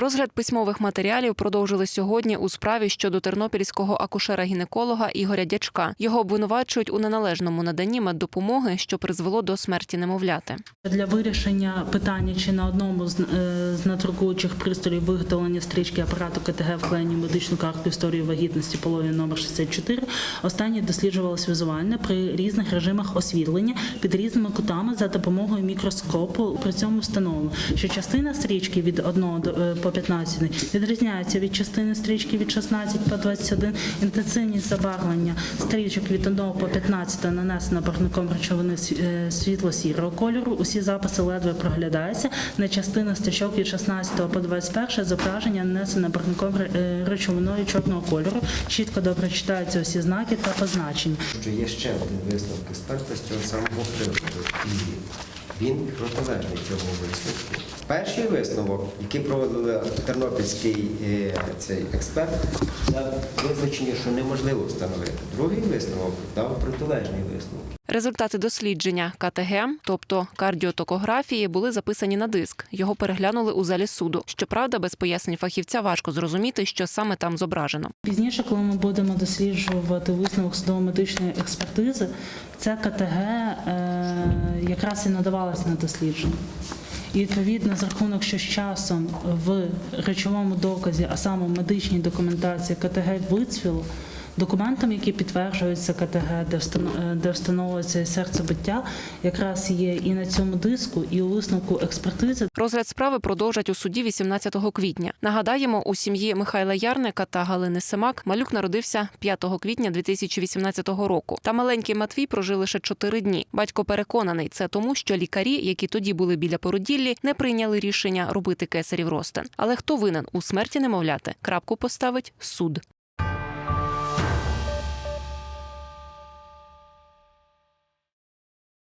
Розгляд письмових матеріалів продовжили сьогодні у справі щодо тернопільського акушера-гінеколога Ігоря Дячка. Його обвинувачують у неналежному наданні меддопомоги, що призвело до смерті немовляти. Для вирішення питання, чи на одному з, е, надрукуючих пристроїв виготовлення стрічки апарату КТГ вклеєні медичну картку історії вагітності пологів номер 64, останні досліджувалось візуально при різних режимах освітлення під різними кутами за допомогою мікроскопу. При цьому встановлено, що частина стрічки від 1 до е, по 15 відрізняється від частини стрічки від 16 по 21. Інтенсивність забарвлення стрічок від 1 по 15 нанесена барвником речовини е, світло-сірого кольору. Усі записи ледве проглядаються. На частина стрічок від 16 по 21 зображення нанесене барвником е, речовиною чорного кольору. Чітко добре читаються усі знаки та позначення. є ще один висновок експерта з цього самого приводу. Він протилежний цьому висновку. Перший висновок, який проводили тернопільський е, цей експерт, дав визначення, що неможливо встановити. Другий висновок дав протилежний висновок. Результати дослідження КТГ, тобто кардіотокографії, були записані на диск. Його переглянули у залі суду. Щоправда, без пояснень фахівця важко зрозуміти, що саме там зображено. Пізніше, коли ми будемо досліджувати висновок судово-медичної експертизи, це КТГ е, якраз і надавалося на дослідження. І відповідно з рахунок, що з часом в речовому доказі, а саме в медичній документації КТГ вицвіло, документом, які підтверджуються КТГ, де е, встановлюється серцебиття, якраз є і на цьому диску, і у висновку експертизи Розгляд справи продовжать у суді 18 квітня. Нагадаємо, у сім'ї Михайла Ярника та Галини Семак малюк народився 5 квітня 2018 року. Та маленький Матвій прожив лише 4 дні. Батько переконаний, це тому, що лікарі, які тоді були біля породіллі, не прийняли рішення робити кесарів ростин. Але хто винен у смерті немовляти? Крапку поставить суд.